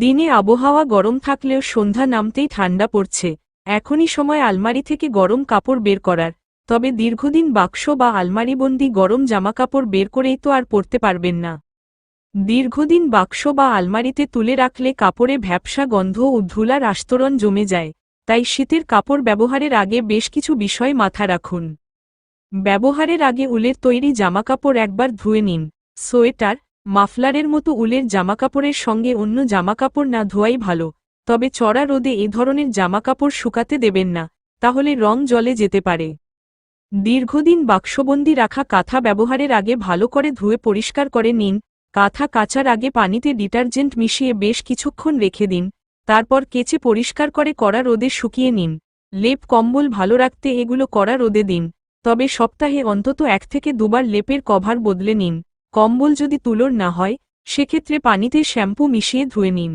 দিনে আবহাওয়া গরম থাকলেও সন্ধ্যা নামতেই ঠান্ডা পড়ছে। এখনই সময় আলমারি থেকে গরম কাপড় বের করার। তবে দীর্ঘদিন বাক্স বা আলমারিবন্দি গরম জামাকাপড় বের করেই তো আর পরতে পারবেন না। দীর্ঘদিন বাক্স বা আলমারিতে তুলে রাখলে কাপড়ে ভ্যাপসা গন্ধ ও ধুলার আস্তরণ জমে যায়। তাই শীতের কাপড় ব্যবহারের আগে বেশ কিছু বিষয় মাথা রাখুন। ব্যবহারের আগে উলের তৈরি জামাকাপড় একবার ধুয়ে নিন। সোয়েটার মাফলারের মতো উলের জামাকাপড়ের সঙ্গে অন্য জামাকাপড় না ধোয়াই ভালো, তবে চড়া রোদে এ ধরনের জামাকাপড় শুকাতে দেবেন না, তাহলে রং জলে যেতে পারে। দীর্ঘদিন বাক্সবন্দি রাখা কাঁথা ব্যবহারের আগে ভালো করে ধুয়ে পরিষ্কার করে নিন, কাঁথা কাচার আগে পানিতে ডিটারজেন্ট মিশিয়ে বেশ কিছুক্ষণ রেখে দিন, তারপর কেচে পরিষ্কার করে কড়া রোদে শুকিয়ে নিন। লেপ কম্বল ভালো রাখতে এগুলো কড়া রোদে দিন, তবে সপ্তাহে অন্তত এক থেকে দুবার লেপের কভার বদলে নিন। কম্বল যদি তুলোর না হয় সেক্ষেত্রে পানিতে শ্যাম্পু মিশিয়ে ধুয়ে নিন।